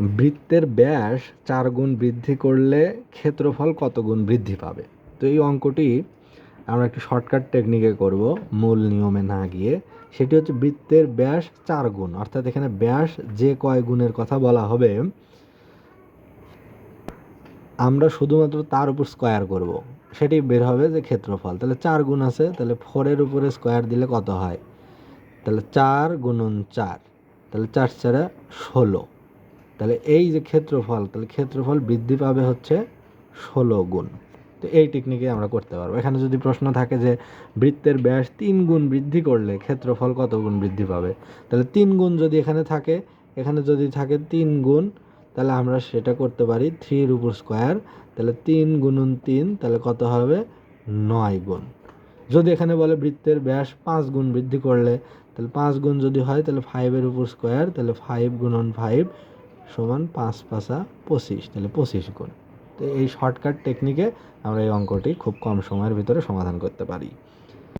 বৃত্তের ব্যাস চার গুণ বৃদ্ধি করলে ক্ষেত্রফল কত গুণ বৃদ্ধি পাবে? তো এই অঙ্কটি আমরা একটি শর্টকাট টেকনিকে করব, মূল নিয়মে না গিয়ে। সেটি হচ্ছে বৃত্তের ব্যাস চার গুণ। অর্থাৎ এখানে ব্যাস যে কয় গুণের কথা বলা হবে, আমরা শুধুমাত্র তার উপর স্কোয়ার করব। সেটি বের হবে যে ক্ষেত্রফল। তাহলে চার গুণ আছে, তাহলে ফোরের উপরে স্কোয়ার দিলে কত হয়? তাহলে চার গুণন চার। তাহলে চার চারে ষোলো। তাহলে এই যে ক্ষেত্রফল, তাহলে ক্ষেত্রফল বৃদ্ধি পাবে হচ্ছে ষোলো গুণ। তো এই টেকনিকে আমরা করতে পারব। এখানে যদি প্রশ্ন থাকে যে বৃত্তের ব্যাস তিন গুণ বৃদ্ধি করলে ক্ষেত্রফল কত গুণ বৃদ্ধি পাবে? তাহলে তিন গুণ যদি এখানে থাকে, এখানে যদি থাকে তিন গুণ, তাহলে আমরা সেটা করতে পারি থ্রির উপর স্কোয়ার। তাহলে তিন গুণন তিন, তাহলে কত হবে? নয় গুণ। যদি এখানে বলে বৃত্তের ব্যাস পাঁচ গুণ বৃদ্ধি করলে, তাহলে পাঁচ গুণ যদি হয়, তাহলে ফাইভের উপর স্কোয়ার, তাহলে ফাইভ গুণন ফাইভ সমান পাঁচ পাঁচা পঁচিশ, তাহলে পঁচিশ গুণ। তো এই শর্টকাট টেকনিকে আমরা এই অঙ্কটি খুব কম সময়ের ভিতরে সমাধান করতে পারি।